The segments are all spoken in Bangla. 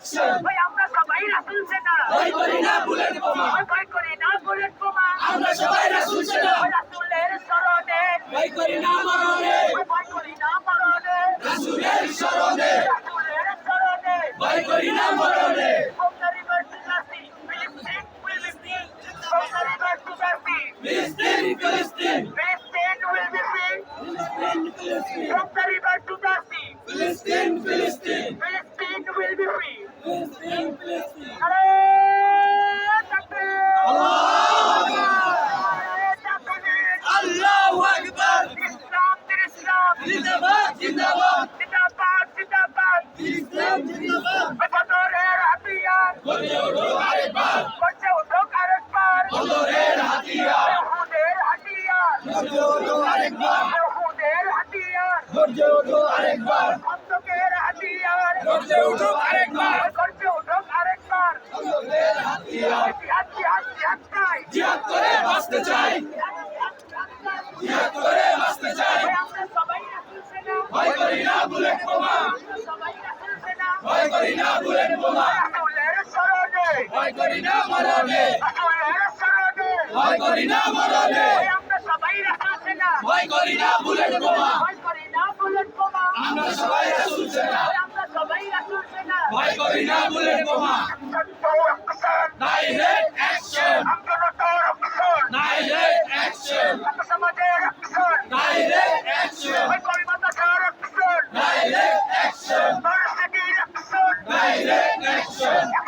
অ্যাকশন ওই আমরা সবাই রাসুল সেনা। ভয় করি না বুলেট বোমা। ভয় করি না বুলেট বোমা। আমরা সবাই রাসূল সেনা। ওই রাসুলের স্মরণে। ভয় করি না মরণে। ভয় করি না মরণে। রাসূলের শরণে রাসুলের স্মরণে। ভয় করি না মরণে। river to the জিন্দাবাদ জিন্দাবাদ জিন্দাবাদ, জিন্দাবাদ! ইসলাম জিন্দাবাদ বদরের হাতিয়ার! গর্জে ওঠো আরেকবার গর্জে উঠুক আরেকবার! বদরের হাতিয়ার উহুদের হাতিয়ার! গর্জে ওঠো আরেকবার উহুদের হাতিয়ার! গর্জে ওঠো আরেকবার খন্দকের হাতিয়ার! গর্জে ওঠো আরেকবার গর্জে উঠুক আরেকবার! বদরের হাতিয়ার জিহাদ, জিহাদ, জিহাদ চাই! জিহাদ করে বাঁচতে চাই জিহাদ, জিহাদ, জিহাদ চাই! জিহাদ করে বাঁচতে চাই ওই আমরা সবাই রাসূল সেনা! ভয় করি না বুলেট বোমা আমরা সবাই রাসূল সেনা! ভয় করি না বুলেট বোমা রাসূলের শরণে! ভয় করি না মরণে ভয় করি না মরণে! ভয় করি না বুলেট বোমা! আমরা সবাই রাসূল সেনা! ভয় করি না বুলেট বোমা direct action direct action! Direct action! Direct action direct action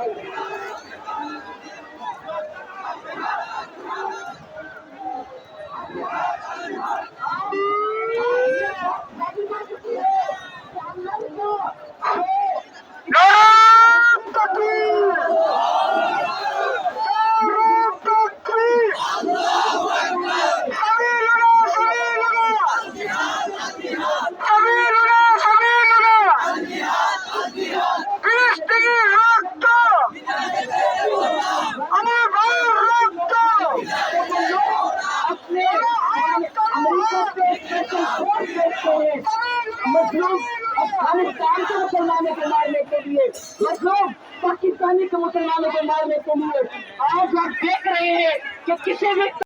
নাম मजलूम अफ़गानिस्तान के मुसलमानों को मारने के लिए, मजलूम पाकिस्तानी के मुसलमानों को मारने के लिए। आज आप देख रहे हैं कि किसी भी